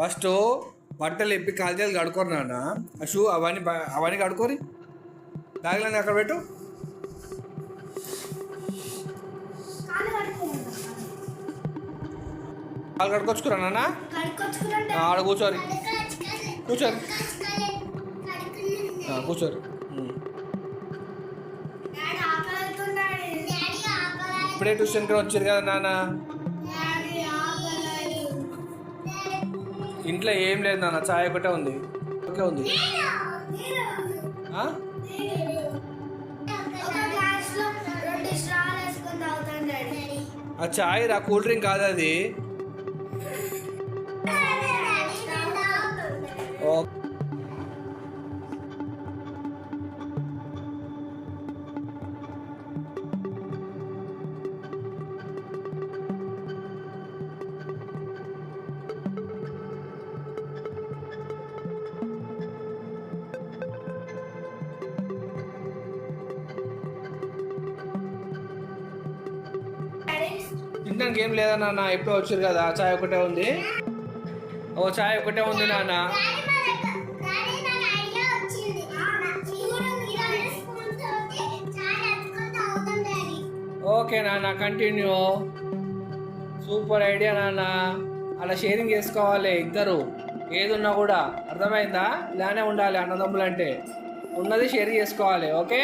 First బట్టలు ఇప్పి కాల్చేలు కడుకోరు నాన్న. ఆ షూ అవన్నీ అవన్నీ కడుకోరి. బ్యాగ్లన్నీ అక్కడ పెట్టు. కాలు కడుకొచ్చుకురా నాన్న. ఆడ కూర్చోరి. కూర్చోరి. కూర్చోరి. ఇప్పుడే ట్యూషన్కి వచ్చారు కదా నాన్న. ఇంట్లో ఏం లేదు నాన్న చాయ్ ఒకటే ఉంది. ఓకే ఉంది. ఆ? ఆ చాయ్ రా కూల్ డ్రింక్ కాదు అది. తినడానికి ఏం లేదా నాన్న? ఎప్పుడో వచ్చారు కదా చాయ్ ఒకటే ఉంది. ఓ చాయ్ ఒకటే ఉంది నాన్న. ఓకే నాన్న కంటిన్యూ. సూపర్ ఐడియా నాన్న. అలా షేరింగ్ చేసుకోవాలి ఇద్దరు. ఏది ఉన్నా కూడా. అర్థమైందా? ఇలానే ఉండాలి అన్నదమ్ములు అంటే ఉన్నది షేర్ చేసుకోవాలి ఓకే?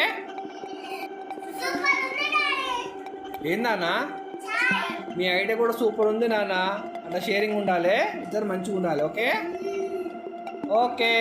ఏందన్నా మీ ఐడియా కూడా సూపర్ ఉంది నాన్న. అట్లా షేరింగ్ ఉండాలి. ఇద్దరు మంచిగా ఉండాలి ఓకే? ఓకే.